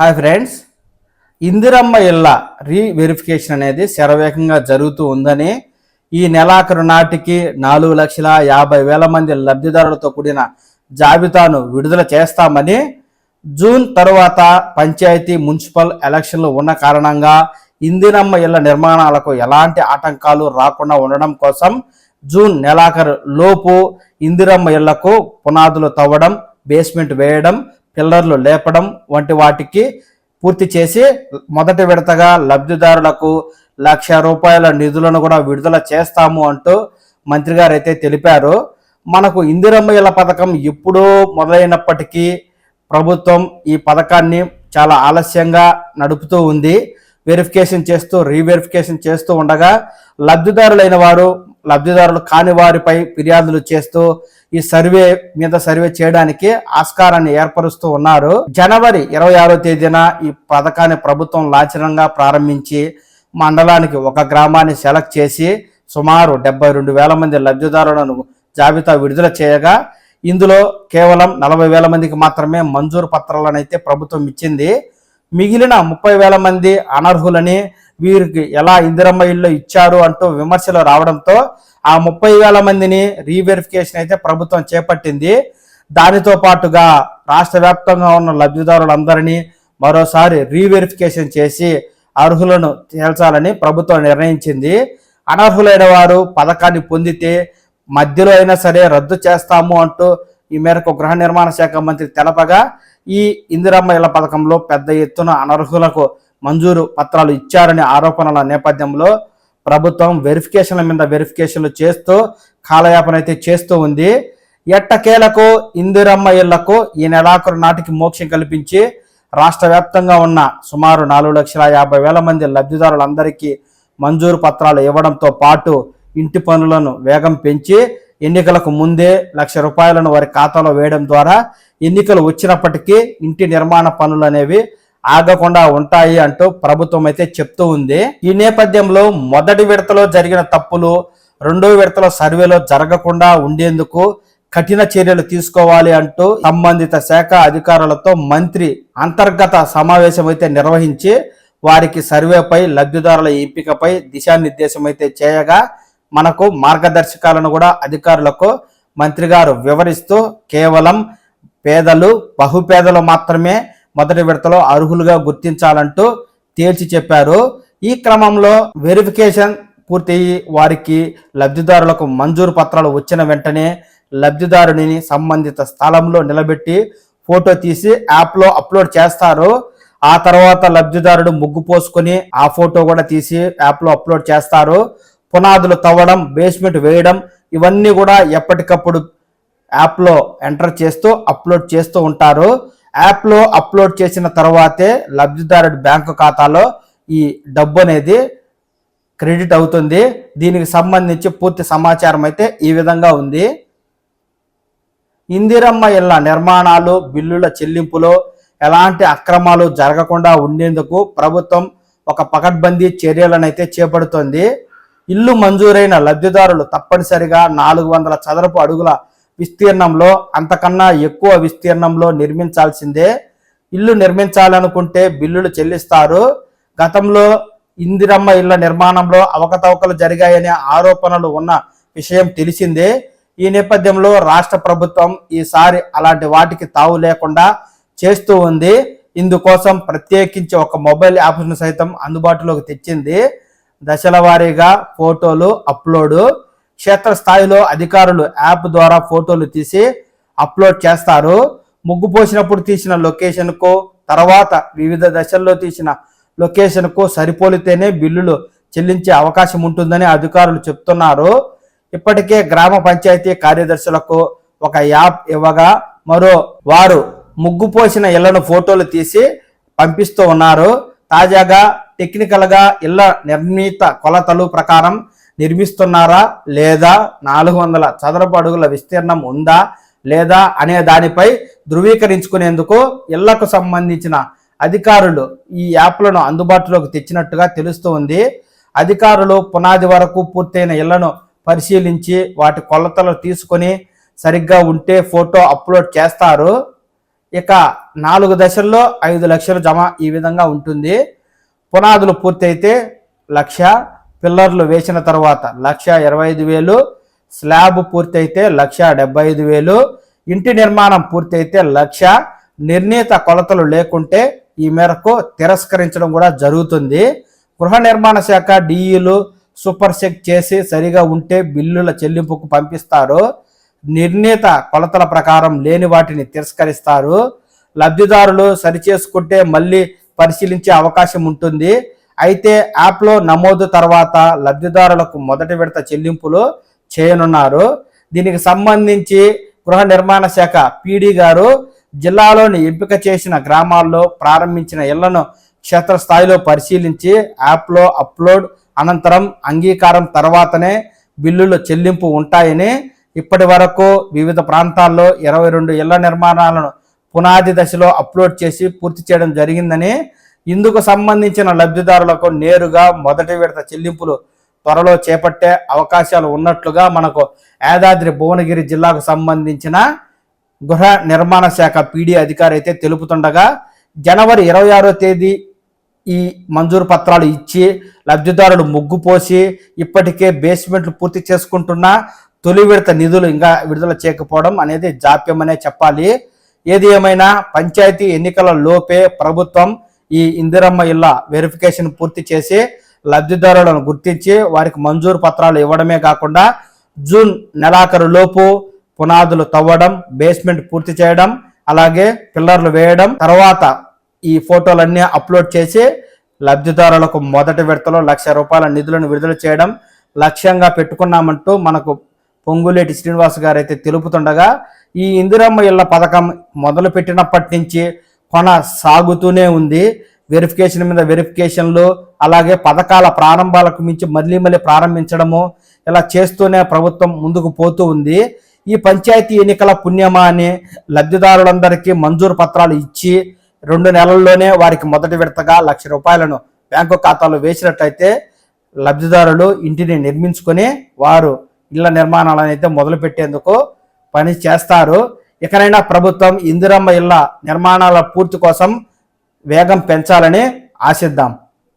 Hi friends Indiramma ఇళ్ళ reverification అనేది శరవేగంగా జరుగుతూ ఉందని ఈ నెలాఖరు నాటికి నాలుగు లక్షల యాభై వేల మంది లబ్ధిదారులతో కూడిన జాబితాను విడుదల చేస్తామని జూన్ తరువాత పంచాయతీ మున్సిపల్ ఎలక్షన్లు ఉన్న కారణంగా ఇందిరమ్మ ఇళ్ళ నిర్మాణాలకు ఎలాంటి ఆటంకాలు రాకుండా ఉండడం కోసం జూన్ నెలాఖరు లోపు ఇందిరమ్మ ఇళ్ళకు పునాదులు తవ్వడం బేస్మెంట్ వేయడం పిల్లర్లు లేపడం వంటి వాటికి పూర్తి చేసి మొదటి విడతగా లబ్ధిదారులకు లక్ష రూపాయల నిధులను కూడా విడుదల చేస్తాము అంటూ మంత్రి గారు అయితే తెలిపారు. మనకు ఇందిరమ్మ పథకం ఎప్పుడో మొదలైనప్పటికీ ప్రభుత్వం ఈ పథకాన్ని చాలా ఆలస్యంగా నడుపుతూ ఉంది. వెరిఫికేషన్ చేస్తూ రీవెరిఫికేషన్ చేస్తూ ఉండగా లబ్ధిదారులైన వారు లబ్ధిదారులు కాని వారిపై ఫిర్యాదులు చేస్తూ ఈ సర్వే మీద సర్వే చేయడానికి ఆస్కారాన్ని ఏర్పరుస్తూ ఉన్నారు. జనవరి ఇరవై ఆరో తేదీన ఈ పథకాన్ని ప్రభుత్వం లాంఛనంగా ప్రారంభించి మండలానికి ఒక గ్రామాన్ని సెలెక్ట్ చేసి సుమారు డెబ్బై రెండు వేల మంది లబ్ధిదారులను జాబితా విడుదల చేయగా ఇందులో కేవలం నలభై వేల మందికి మాత్రమే మంజూరు పత్రాలను అయితే ప్రభుత్వం ఇచ్చింది. మిగిలిన ముప్పై వేల మంది అనర్హులని వీరికి ఎలా ఇందిరమ్మ ఇల్లు ఇచ్చారు అంటూ విమర్శలు రావడంతో ఆ ముప్పై వేల మందిని రీవెరిఫికేషన్ అయితే ప్రభుత్వం చేపట్టింది. దానితో పాటుగా రాష్ట్ర వ్యాప్తంగా ఉన్న లబ్ధిదారులందరినీ మరోసారి రీవెరిఫికేషన్ చేసి అర్హులను తేల్చాలని ప్రభుత్వం నిర్ణయించింది. అనర్హులైన వారు పథకాన్ని పొందితే మధ్యలో అయినా సరే రద్దు చేస్తాము అంటూ ఈ మేరకు గృహ నిర్మాణ శాఖ మంత్రి తెలపగా ఈ ఇందిరమ్మ ఇళ్ళ పథకంలో పెద్ద ఎత్తున అనర్హులకు మంజూరు పత్రాలు ఇచ్చారనే ఆరోపణల నేపథ్యంలో ప్రభుత్వం వెరిఫికేషన్ల మీద వెరిఫికేషన్లు చేస్తూ కాలయాపన అయితే చేస్తూ ఉంది. ఎట్టకేలకు ఇందిరమ్మ ఇళ్ళకు ఈ నెలాఖరు నాటికి మోక్షం కల్పించి రాష్ట్ర వ్యాప్తంగా ఉన్న సుమారు నాలుగు లక్షల యాభై వేల మంది లబ్ధిదారులందరికీ మంజూరు పత్రాలు ఇవ్వడంతో పాటు ఇంటి పనులను వేగం పెంచి ఎన్నికలకు ముందే లక్ష రూపాయలను వారి ఖాతాలో వేయడం ద్వారా ఎన్నికలు వచ్చినప్పటికీ ఇంటి నిర్మాణ పనులు అనేవి ఆగకుండా ఉంటాయి అంటూ ప్రభుత్వం అయితే చెప్తూ ఉంది. ఈ నేపథ్యంలో మొదటి విడతలో జరిగిన తప్పులు రెండో విడతలో సర్వేలో జరగకుండా ఉండేందుకు కఠిన చర్యలు తీసుకోవాలి అంటూ సంబంధిత శాఖ అధికారులతో మంత్రి అంతర్గత సమావేశం అయితే నిర్వహించి వారికి సర్వేపై లబ్ధిదారుల ఎంపికపై దిశానిర్దేశం అయితే చేయగా మనకు మార్గదర్శకాలను కూడా అధికారులకు మంత్రి గారు వివరిస్తూ కేవలం పేదలు బహుపేదలు మాత్రమే మొదటి విడతలో అర్హులుగా గుర్తించాలంటూ తేల్చి చెప్పారు. ఈ క్రమంలో వెరిఫికేషన్ పూర్తయి వారికి లబ్ధిదారులకు మంజూరు పత్రాలు వచ్చిన వెంటనే లబ్ధిదారుని సంబంధిత స్థలంలో నిలబెట్టి ఫోటో తీసి యాప్లో అప్లోడ్ చేస్తారు. ఆ తర్వాత లబ్ధిదారుడు ముగ్గు పోసుకొని ఆ ఫోటో కూడా తీసి యాప్లో అప్లోడ్ చేస్తారు. పునాదులు తవ్వడం బేస్మెంట్ వేయడం ఇవన్నీ కూడా ఎప్పటికప్పుడు యాప్లో ఎంటర్ చేస్తూ అప్లోడ్ చేస్తూ ఉంటారు. యాప్లో అప్లోడ్ చేసిన తర్వాతే లబ్ధిదారుడి బ్యాంకు ఖాతాలో ఈ డబ్బు అనేది క్రెడిట్ అవుతుంది. దీనికి సంబంధించి పూర్తి సమాచారం అయితే ఈ విధంగా ఉంది. ఇందిరమ్మ ఇళ్ళ నిర్మాణాలు బిల్లుల చెల్లింపులో ఎలాంటి అక్రమాలు జరగకుండా ఉండేందుకు ప్రభుత్వం ఒక పకడ్బందీ చర్యలనైతే చేపడుతోంది. ఇల్లు మంజూరైన లబ్ధిదారులు తప్పనిసరిగా నాలుగు వందల చదరపు అడుగుల విస్తీర్ణంలో అంతకన్నా ఎక్కువ విస్తీర్ణంలో నిర్మించాల్సిందే. ఇల్లు నిర్మించాలనుకుంటే బిల్లులు చెల్లిస్తారు. గతంలో ఇందిరమ్మ ఇళ్ళ నిర్మాణంలో అవకతవకలు జరిగాయనే ఆరోపణలు ఉన్న విషయం తెలిసిందే. ఈ నేపథ్యంలో రాష్ట్ర ప్రభుత్వం ఈసారి అలాంటి వాటికి తావు లేకుండా చేస్తూ ఉంది. ఇందుకోసం ప్రత్యేకించి ఒక మొబైల్ యాప్ను సైతం అందుబాటులోకి తెచ్చింది. దశల వారీగా ఫోటోలు అప్లోడు క్షేత్రస్థాయిలో అధికారులు యాప్ ద్వారా ఫోటోలు తీసి అప్లోడ్ చేస్తారు. ముగ్గు పోసినప్పుడు తీసిన లొకేషన్కు తర్వాత వివిధ దశల్లో తీసిన లొకేషన్కు సరిపోలితేనే బిల్లులు చెల్లించే అవకాశం ఉంటుందని అధికారులు చెప్తున్నారు. ఇప్పటికే గ్రామ పంచాయతీ కార్యదర్శులకు ఒక యాప్ ఇవ్వగా మరో వారు ముగ్గు పోసిన ఇళ్ళను ఫోటోలు తీసి పంపిస్తూ ఉన్నారు. తాజాగా టెక్నికల్గా ఇళ్ళ నిర్ణీత కొలతలు ప్రకారం నిర్మిస్తున్నారా లేదా నాలుగు వందల చదరపు అడుగుల విస్తీర్ణం ఉందా లేదా అనే దానిపై ధృవీకరించుకునేందుకు ఇళ్ళకు సంబంధించిన అధికారులు ఈ యాప్లను అందుబాటులోకి తెచ్చినట్టుగా తెలుస్తుంది అధికారులు పునాది వరకు పూర్తయిన ఇళ్ళను పరిశీలించి వాటి కొలతలు తీసుకొని సరిగ్గా ఉంటే ఫోటో అప్లోడ్ చేస్తారు. ఇక నాలుగు దశల్లో ఐదు లక్షలు జమ ఈ విధంగా ఉంటుంది. పునాదులు పూర్తయితే లక్ష పిల్లర్లు వేసిన తర్వాత లక్ష ఇరవై ఐదు వేలు స్లాబ్ పూర్తయితే లక్ష డెబ్బై ఐదు వేలు ఇంటి నిర్మాణం పూర్తయితే లక్ష. నిర్ణీత కొలతలు లేకుంటే ఈ మేరకు తిరస్కరించడం కూడా జరుగుతుంది. గృహ నిర్మాణ శాఖ డిఈలు సూపర్ చెక్ చేసి సరిగా ఉంటే బిల్లుల చెల్లింపుకు పంపిస్తారు. నిర్ణీత కొలతల ప్రకారం లేని వాటిని తిరస్కరిస్తారు. లబ్ధిదారులు సరిచేసుకుంటే మళ్ళీ పరిశీలించే అవకాశం ఉంటుంది. అయితే యాప్లో నమోదు తర్వాత లబ్ధిదారులకు మొదటి విడత చెల్లింపులు చేయనున్నారు. దీనికి సంబంధించి గృహ నిర్మాణ శాఖ పీడీ గారు జిల్లాలోని ఎంపిక చేసిన గ్రామాల్లో ప్రారంభించిన ఇళ్ళను క్షేత్రస్థాయిలో పరిశీలించి యాప్లో అప్లోడ్ అనంతరం అంగీకారం తర్వాతనే బిల్లులు చెల్లింపు ఉంటాయని ఇప్పటి వరకు వివిధ ప్రాంతాల్లో ఇరవై రెండు ఇళ్ళ నిర్మాణాలను పునాది దశలో అప్లోడ్ చేసి పూర్తి చేయడం జరిగిందని ఇందుకు సంబంధించిన లబ్ధిదారులకు నేరుగా మొదటి విడత చెల్లింపులు త్వరలో చేపట్టే అవకాశాలు ఉన్నట్లుగా మనకు యాదాద్రి భువనగిరి జిల్లాకు సంబంధించిన గృహ నిర్మాణ శాఖ పీడీ అధికారి అయితే తెలుపుతుండగా జనవరి ఇరవై ఆరో తేదీ ఈ మంజూరు పత్రాలు ఇచ్చి లబ్ధిదారులు ముగ్గు పోసి ఇప్పటికే బేస్మెంట్లు పూర్తి చేసుకుంటున్న తొలి విడత నిధులు ఇంకా విడుదల చేయకపోవడం అనేది జాప్యమనే చెప్పాలి. ఏది ఏమైనా పంచాయతీ ఎన్నికల లోపే ప్రభుత్వం ఈ ఇందిరమ్మ ఇళ్ళ వెరిఫికేషన్ పూర్తి చేసి లబ్ధిదారులను గుర్తించి వారికి మంజూరు పత్రాలు ఇవ్వడమే కాకుండా జూన్ నెలాఖరు లోపు పునాదులు తవ్వడం బేస్మెంట్ పూర్తి చేయడం అలాగే పిల్లర్లు వేయడం తర్వాత ఈ ఫోటోలన్నీ అప్లోడ్ చేసి లబ్ధిదారులకు మొదటి విడతలో లక్ష రూపాయల నిధులను విడుదల చేయడం లక్ష్యంగా పెట్టుకున్నామంటూ మనకు పొంగులేటి శ్రీనివాస్ గారు అయితే తెలుపుతుండగా ఈ ఇందిరమ్మ ఇళ్ళ పథకం మొదలు పెట్టినప్పటి నుంచి కొన సాగుతూనే ఉంది. వెరిఫికేషన్ మీద వెరిఫికేషన్లు అలాగే పథకాల ప్రారంభాలకు మించి మళ్ళీ మళ్ళీ ప్రారంభించడము ఇలా చేస్తూనే ప్రభుత్వం ముందుకు పోతూ ఉంది. ఈ పంచాయతీ ఎన్నికల పుణ్యమా అని లబ్ధిదారులందరికీ మంజూరు పత్రాలు ఇచ్చి రెండు నెలల్లోనే వారికి మొదటి విడతగా లక్ష రూపాయలను బ్యాంకు ఖాతాలో వేసినట్లయితే లబ్ధిదారులు ఇంటిని నిర్మించుకొని వారు ఇళ్ళ నిర్మాణాలను అయితే మొదలుపెట్టేందుకు పని చేస్తారు. ఇకనైనా ప్రభుత్వం ఇందిరమ్మ ఇళ్ళ నిర్మాణాల పూర్తి కోసం వేగం పెంచాలని ఆశిద్దాం.